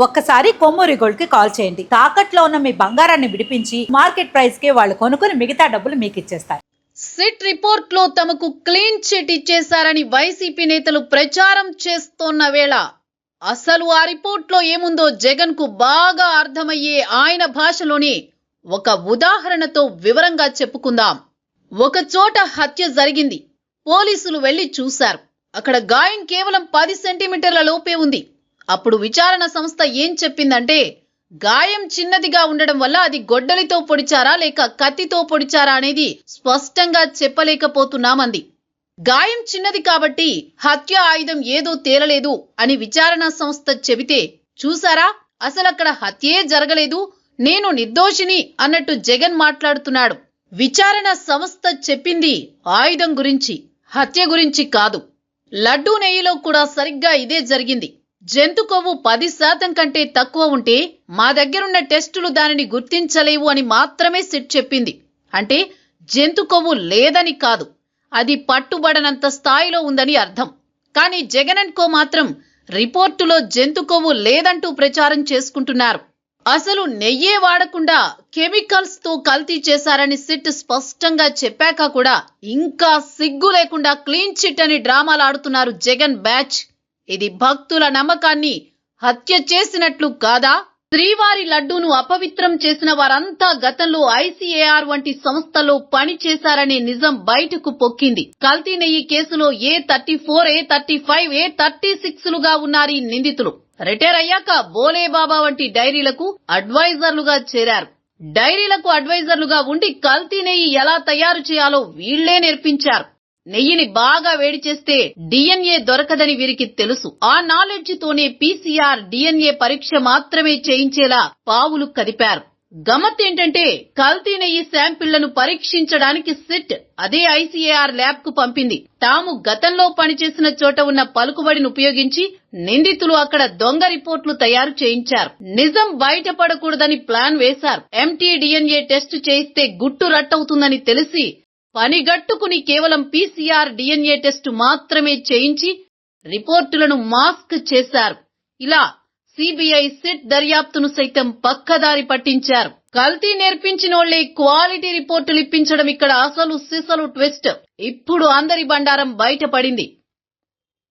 ఒక్కసారి కొమ్మూరి గోల్డ్కి కాల్ చేయండి. తాకట్లో ఉన్న మీ బంగారాన్ని విడిపించి మార్కెట్ ప్రైస్కి వాళ్ళు కొనుక్కుని మిగతా డబ్బులు మీకు ఇచ్చేస్తారు. సిట్ రిపోర్ట్లో తమకు క్లీన్ చిట్ ఇచ్చేశారని వైసీపీ నేతలు ప్రచారం చేస్తోన్న వేళ అసలు ఆ రిపోర్ట్లో ఏముందో జగన్కు బాగా అర్థమయ్యే ఆయన భాషలోనే ఒక ఉదాహరణతో వివరంగా చెప్పుకుందాం. ఒక చోట హత్య జరిగింది. పోలీసులు వెళ్ళి చూశారు. అక్కడ గాయం కేవలం పది సెంటీమీటర్ల లోపే ఉంది. అప్పుడు విచారణ సంస్థ ఏం చెప్పిందంటే గాయం చిన్నదిగా ఉండడం వల్ల అది గొడ్డలితో పొడిచారా లేక కత్తితో పొడిచారా అనేది స్పష్టంగా చెప్పలేకపోతున్నామంది. గాయం చిన్నది కాబట్టి హత్య ఆయుధం ఏదో తేలలేదు అని విచారణ సంస్థ చెబితే చూసారా అసలక్కడ హత్యే జరగలేదు నేను నిర్దోషిని అన్నట్టు జగన్ మాట్లాడుతున్నాడు. విచారణ సంస్థ చెప్పింది ఆయుధం గురించి హత్య గురించి కాదు. లడ్డూ నెయ్యిలో కూడా సరిగ్గా ఇదే జరిగింది. జంతు కొవ్వు పది శాతం కంటే తక్కువ ఉంటే మా దగ్గరున్న టెస్టులు దానిని గుర్తించలేవు అని మాత్రమే సిట్ చెప్పింది. అంటే జంతు కొవ్వు లేదని కాదు అది పట్టుబడనంత స్థాయిలో ఉందని అర్థం. కానీ జగన్ అండ్ కో మాత్రం రిపోర్టులో జంతు కొవ్వు లేదంటూ ప్రచారం చేసుకుంటున్నారు. అసలు నెయ్యే వాడకుండా కెమికల్స్తో కల్తీ చేశారని సిట్ స్పష్టంగా చెప్పాక కూడా ఇంకా సిగ్గు లేకుండా క్లీన్ చిట్ అని డ్రామాలు ఆడుతున్నారు జగన్ బ్యాచ్. ఇది భక్తుల నమ్మకాన్ని హత్య చేసినట్లు కాదా? శ్రీవారి లడ్డూను అపవిత్రం చేసిన వారంతా గతంలో ఐసీఏఆర్ వంటి సంస్థలో పని చేశారనే నిజం బయటకు పొక్కింది. కల్తీ నెయ్యి కేసులో A thirty four A thirty five A thirty six లుగా ఉన్నారు ఈ నిందితులు. రిటైర్ అయ్యాక బోలే బాబా వంటి డైరీలకు అడ్వైజర్లుగా చేరారు. డైరీలకు అడ్వైజర్లుగా ఉండి కల్తీ నెయ్యి ఎలా తయారు చేయాలో వీళ్ళే నేర్పించారు. నెయ్యిని బాగా వేడి చేస్తే డిఎన్ఏ దొరకదని వీరికి తెలుసు. ఆ నాలెడ్జ్ తోనే పీసీఆర్ డిఎన్ఏ పరీక్ష మాత్రమే చేయించేలా పావులు కదిపారు. గమ్మత్ ఏంటంటే కల్తీ నెయ్యి శాంపిళ్ళను పరీక్షించడానికి సిట్ అదే ఐసీఏఆర్ ల్యాబ్కు పంపింది. తాము గతంలో పనిచేసిన చోట ఉన్న పలుకుబడిని ఉపయోగించి నిందితులు అక్కడ దొంగ రిపోర్ట్లు తయారు చేయించారు. నిజం బయటపడకూడదని ప్లాన్ వేశారు. ఎంటీ డిఎన్ఏ టెస్ట్ చేయిస్తే గుట్టు రట్టవుతుందని తెలిసి పనిగట్టుకుని కేవలం పీసీఆర్ డిఎన్ఏ టెస్ట్ మాత్రమే చేయించి రిపోర్టులను మాస్క్ చేశారు. ఇలా సిబిఐ సిట్ దర్యాప్తును సైతం పక్కదారి పట్టించారు. కల్తీ నేర్పించినోళ్ళే క్వాలిటీ రిపోర్టులు ఇప్పించడం ఇక్కడ అసలు సిసలు ట్విస్ట్. ఇప్పుడు అందరి బండారం బయటపడింది.